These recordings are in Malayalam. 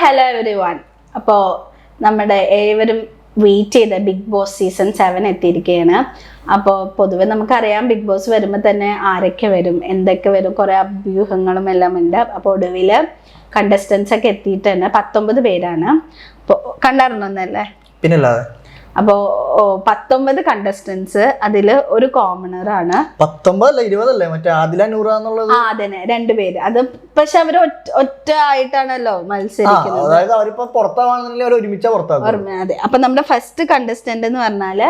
ഹലോ എവരി വൺ അപ്പോൾ നമ്മുടെ ഏവരും വെയിറ്റ് ചെയ്ത ബിഗ് ബോസ് സീസൺ സെവൻ എത്തിയിരിക്കുകയാണ്. അപ്പോൾ പൊതുവെ നമുക്കറിയാം ബിഗ് ബോസ് വരുമ്പോൾ തന്നെ ആരൊക്കെ വരും എന്തൊക്കെ വരും കുറേ അഭ്യൂഹങ്ങളും എല്ലാം ഉണ്ട്. അപ്പോൾ ഒടുവിൽ കണ്ടസ്റ്റൻസ് ഒക്കെ എത്തിയിട്ട് തന്നെ പത്തൊമ്പത് പേരാണ്. അപ്പോൾ കണ്ടായിരുന്നല്ലേ പിന്നല്ലാതെ. അപ്പോൾ പത്തൊമ്പത് കണ്ടസ്റ്റൻസ് അതിൽ ഒരു കോമണർ ആണ്. പത്തൊമ്പതല്ല ഇരുപതല്ലേ? മറ്റേ ആദില നൂറ എന്നുള്ളത്? ആ അതന്നെ. രണ്ടുപേര് അത് പക്ഷെ അവർ ഒറ്റ ആയിട്ടാണല്ലോ മത്സരിക്കുന്നത്. അതായത് അവരിപ്പോ പുറത്താവാണെന്നുണ്ടെങ്കിൽ അവർ ഒരുമിച്ച് അതെ. അപ്പൊ നമ്മുടെ ഫസ്റ്റ് കണ്ടസ്റ്റന്റ് എന്ന് പറഞ്ഞാൽ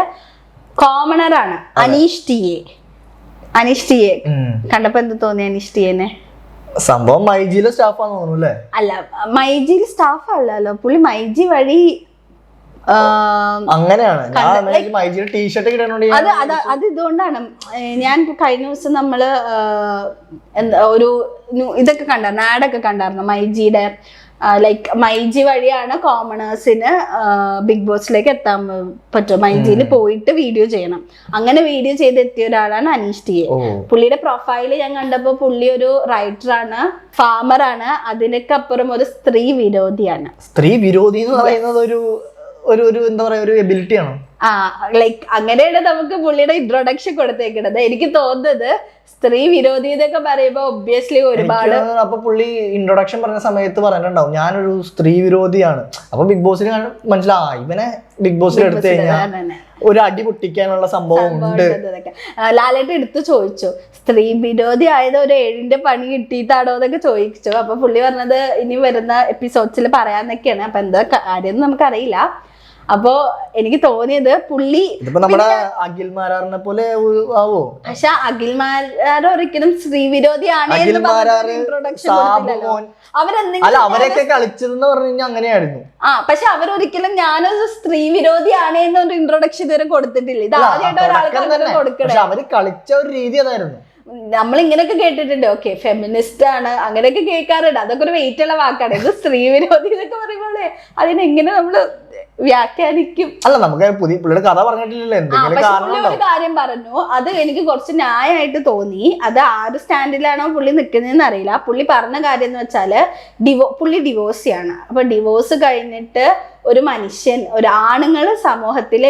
കോമണർ ആണ്. Aneesh T A. Aneesh T A. കണ്ടപ്പോ എന്ത് തോന്നി അനീഷ് ടി എന്നെ സംഭവം മൈജിയിലെ സ്റ്റാഫാന്ന് തോന്നുന്നു അല്ലേ? അല്ല മൈജിയിൽ സ്റ്റാഫ് അല്ലല്ലോ. പുള്ളി മൈജി വഴി അങ്ങനെയാണ്. അത് അത് അത് ഇതുകൊണ്ടാണ്. ഞാൻ കഴിഞ്ഞ ദിവസം നമ്മൾ എന്താ ഒരു ഇതൊക്കെ കണ്ടായിരുന്നു. ആഡൊക്കെ കണ്ടായിരുന്നു. മൈജിയുടെ ലൈക്ക് മൈജി വഴിയാണ് കോമണേഴ്സിന് ബിഗ് ബോസിലേക്ക് എത്താൻ പറ്റും മൈജിയിൽ പോയിട്ട് വീഡിയോ ചെയ്യണം. അങ്ങനെ വീഡിയോ ചെയ്ത് എത്തിയ ഒരാളാണ് അനീഷ് ടി പുള്ളിയുടെ പ്രൊഫൈൽ ഞാൻ കണ്ടപ്പോൾ പുള്ളി ഒരു റൈറ്റർ ആണ് ഫാമർ ആണ് അതിനൊക്കെ അപ്പുറം ഒരു സ്ത്രീ വിരോധിയാണ്. സ്ത്രീ വിരോധി എന്ന് പറയുന്നത് ഒരു ഒരു ഒരു എന്താ പറയാ ഒരു എബിലിറ്റി ആണോ? ആ ലൈക്ക് അങ്ങനെയാണ് നമുക്ക് പുള്ളിയുടെ ഇൻട്രൊഡക്ഷൻ കൊടുത്തേക്കുന്നത് എനിക്ക് തോന്നുന്നത് സ്ത്രീ വിരോധി എന്നൊക്കെ പറയുമ്പോ ഒബ്വിയസ്ലി ഒരുപാട് അപ്പൊ പുള്ളി ഇൻട്രൊഡക്ഷൻ പറഞ്ഞ സമയത്ത് പറഞ്ഞിട്ടുണ്ടാവും ഞാനൊരു സ്ത്രീ വിരോധിയാണ്. അപ്പൊ ബിഗ് ബോസിൽ മനസ്സിലാ ഇവനെ ബിഗ് ബോസിൽ എടുത്തു കഴിഞ്ഞാൽ ഒരു അടി പൊട്ടിക്കാനുള്ള സംഭവം ഉണ്ട്. ലാലേട്ട് എടുത്തു ചോദിച്ചു സ്ത്രീ വിരോധി ആയത് ഒരു ഏഴിന്റെ പണി കിട്ടിയിട്ടാണോ? എന്നൊക്കെ ചോദിച്ചു. അപ്പൊ പുള്ളി പറഞ്ഞത് ഇനി വരുന്ന എപ്പിസോഡ്സിൽ പറയാന്നൊക്കെയാണ്. അപ്പൊ എന്താ കാര്യം നമുക്കറിയില്ല. അപ്പോ എനിക്ക് തോന്നിയത് പുള്ളി നമ്മുടെ അഖിൽ മാരാറിനെ പോലെ ആവോ? പക്ഷെ അഖിൽ മാരാർ ഒരിക്കലും സ്ത്രീ വിരോധിയാണ് എന്ന് അഖിൽമാരാറ് ഇൻട്രൊഡക്ഷൻ കൊടുത്തില്ലല്ലോ. മോൻ അവരെന്തെങ്കിലും അല്ല അവരൊക്കെ കളിച്ചതെന്ന് പറഞ്ഞു കഴിഞ്ഞാൽ അങ്ങനെയായിരുന്നു. ആ പക്ഷെ അവരൊരിക്കലും ഞാനൊരു സ്ത്രീ വിരോധിയാണ് എന്നൊരു ഇൻട്രൊഡക്ഷൻ ഇതുവരെ കൊടുത്തിട്ടില്ല. ഇത് ആദ്യമായിട്ട് ഒരാൾക്ക്. കൊടുക്കണേ. അവർ കളിച്ച ഒരു രീതി അതായിരുന്നു. നമ്മൾ ഇങ്ങനെയൊക്കെ കേട്ടിട്ടുണ്ട്. ഓക്കെ ഫെമിനിസ്റ്റ് ആണ്. അങ്ങനെയൊക്കെ കേൾക്കാറുണ്ട്. അതൊക്കെ ഒരു വെയിറ്റ് ഉള്ള വാക്കാണ്. ഇത് സ്ത്രീ വിരോധി എന്നൊക്കെ പറയുമ്പോഴേ അതിനെങ്ങനെ നമ്മൾ വ്യാഖ്യാനിക്കും? അല്ല നമുക്ക് പുതിയ പുള്ളിയുടെ കഥ പറഞ്ഞിട്ടില്ലല്ലോ. ഒരു കാര്യം പറഞ്ഞു. അത് എനിക്ക് കുറച്ച് ന്യായമായിട്ട് തോന്നി. അത് ആര് സ്റ്റാൻഡിലാണോ പുള്ളി നിൽക്കുന്നതെന്ന് അറിയില്ല. പുള്ളി പറഞ്ഞ കാര്യം എന്ന് വെച്ചാൽ ഡിവോ പുള്ളി ഡിവോഴ്സിയാണ്. അപ്പൊ ഡിവോഴ്സ് കഴിഞ്ഞിട്ട് ഒരു മനുഷ്യൻ ഒരു ആണുങ്ങൾ സമൂഹത്തിൽ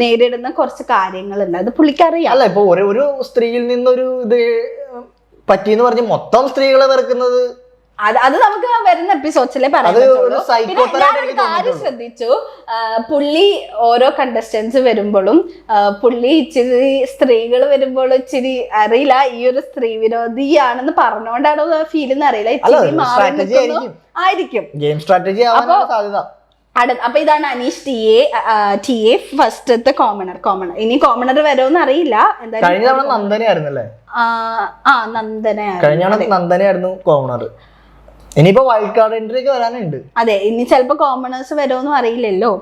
നേരിടുന്ന കുറച്ച് കാര്യങ്ങളുണ്ട്. അത് പുള്ളിക്കറിയാം. അല്ല ഇപ്പൊ ഒരു ഒരു സ്ത്രീയിൽ നിന്നൊരു ഇത് പറ്റിയെന്ന് പറഞ്ഞ് മൊത്തം സ്ത്രീകളെ വെറുക്കുന്നത് അത് അത് നമുക്ക് വരുന്ന എപ്പിസോഡ്സിലെ പറയാം കാര്യം ശ്രദ്ധിച്ചു. പുള്ളി ഓരോ കണ്ടസ്റ്റൻസ് വരുമ്പോഴും പുള്ളി ഇച്ചിരി സ്ത്രീകൾ വരുമ്പോഴും ഇച്ചിരി അറിയില്ല ഈ ഒരു സ്ത്രീ വിരോധിയാണെന്ന് പറഞ്ഞോണ്ടാണോ ഫീൽ എന്ന് അറിയില്ല. ഇച്ചിരി മാറി ആയിരിക്കും. ഗെയിം സ്ട്രാറ്റജി അപ്പൊ അടുത്ത അപ്പൊ ഇതാണ് Aneesh T A T A ഫസ്റ്റത്തെ കോമണർ കോമണർ ഇനി കോമണർ വരുമെന്ന് അറിയില്ല. എന്തായാലും നന്ദനയായിരുന്നല്ലേ ആ, നന്ദനയായിരുന്നു കോമണർ ഇനിയിപ്പോ വൈൽഡ് കാർഡ് എൻട്രി ഒക്കെ വരാനുണ്ട്. അതെ ഇനി ചിലപ്പോ കോമണേഴ്സ് വരുമെന്നും അറിയില്ലല്ലോ.